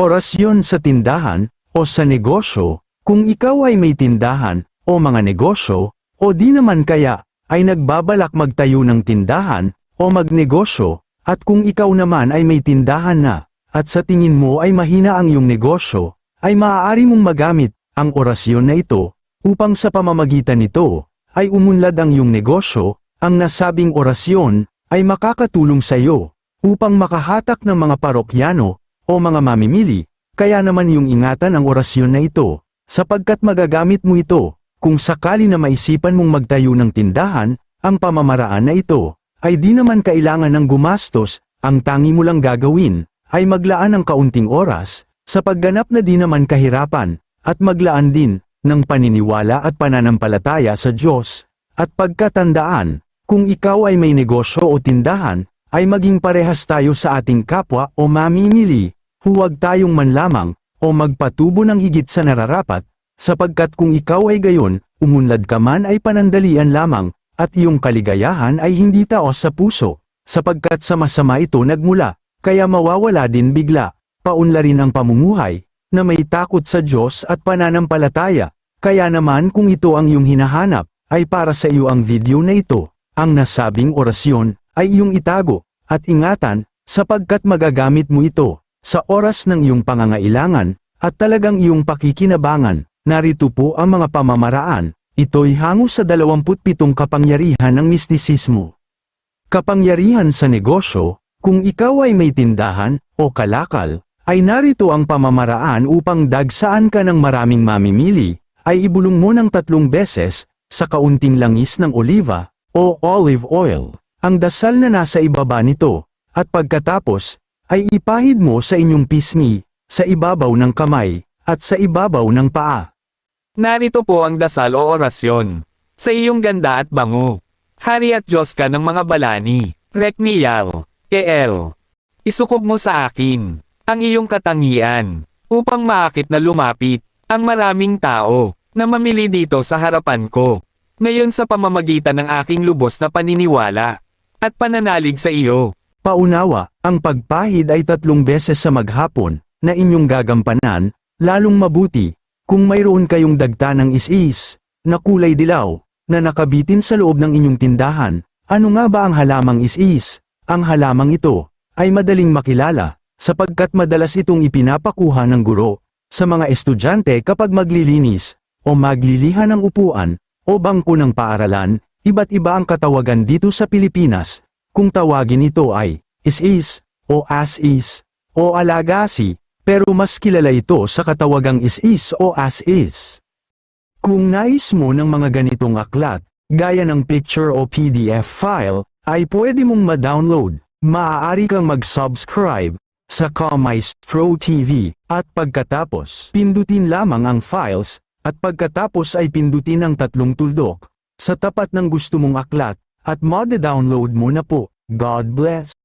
Orasyon sa tindahan o sa negosyo, kung ikaw ay may tindahan o mga negosyo, o di naman kaya ay nagbabalak magtayo ng tindahan o magnegosyo, at kung ikaw naman ay may tindahan na, at sa tingin mo ay mahina ang iyong negosyo, ay maaari mong magamit ang orasyon na ito, upang sa pamamagitan nito, ay umunlad ang iyong negosyo, ang nasabing orasyon, ay makakatulong sa iyo, upang makahatak ng mga parokyano, o mga mamimili, kaya naman yung ingatan ang orasyon na ito, sapagkat magagamit mo ito, kung sakali na maisipan mong magtayo ng tindahan, ang pamamaraan na ito, ay di naman kailangan ng gumastos, ang tangi mo lang gagawin, ay maglaan ng kaunting oras, sa pagganap na di naman kahirapan, at maglaan din, ng paniniwala at pananampalataya sa Diyos, at pagkatandaan, kung ikaw ay may negosyo o tindahan, ay maging parehas tayo sa ating kapwa o mamimili, huwag tayong manlamang, o magpatubo ng higit sa nararapat, sapagkat kung ikaw ay gayon, umunlad ka man ay panandalian lamang, at iyong kaligayahan ay hindi taos sa puso, sapagkat sa masama ito nagmula, kaya mawawala din bigla, paunlarin ang pamumuhay, na may takot sa Diyos at pananampalataya, kaya naman kung ito ang iyong hinahanap, ay para sa iyo ang video na ito, ang nasabing orasyon, ay iyong itago, at ingatan, sapagkat magagamit mo ito, sa oras ng iyong pangangailangan, at talagang iyong pakikinabangan, narito po ang mga pamamaraan, ito'y hango sa 27 kapangyarihan ng mistisismo. Kapangyarihan sa negosyo, kung ikaw ay may tindahan, o kalakal, ay narito ang pamamaraan upang dagsaan ka ng maraming mamimili, ay ibulong mo ng tatlong beses, sa kaunting langis ng oliva, o olive oil, ang dasal na nasa ibaba nito, at pagkatapos, ay ipahid mo sa inyong pisngi, sa ibabaw ng kamay, at sa ibabaw ng paa. Narito po ang dasal o orasyon. Sa iyong ganda at bango. Hari at Diyos ka ng mga balani. Rekmiyal. EL. Isukob mo sa akin. Ang iyong katangian. Upang maakit na lumapit. Ang maraming tao. Na mamili dito sa harapan ko. Ngayon sa pamamagitan ng aking lubos na paniniwala. At pananalig sa iyo. Paunawa, ang pagpahid ay tatlong beses sa maghapon, na inyong gagampanan, lalong mabuti, kung mayroon kayong dagta ng is-is, na kulay dilaw, na nakabitin sa loob ng inyong tindahan, ano nga ba ang halamang is-is? Ang halamang ito, ay madaling makilala, sapagkat madalas itong ipinapakuha ng guro, sa mga estudyante kapag maglilinis, o maglilihan ng upuan, o bangko ng paaralan, iba't iba ang katawagan dito sa Pilipinas, kung tawagin ito ay, is-is, o as-is, o alagasi, pero mas kilala ito sa katawagang is-is o as-is. Kung nais mo ng mga ganitong aklat, gaya ng picture o PDF file, ay pwede mong ma-download. Maaari kang mag-subscribe sa Kamaestro TV, at pagkatapos, pindutin lamang ang files, at pagkatapos ay pindutin ang tatlong tuldok, sa tapat ng gusto mong aklat, at ma-download mo na po. God bless.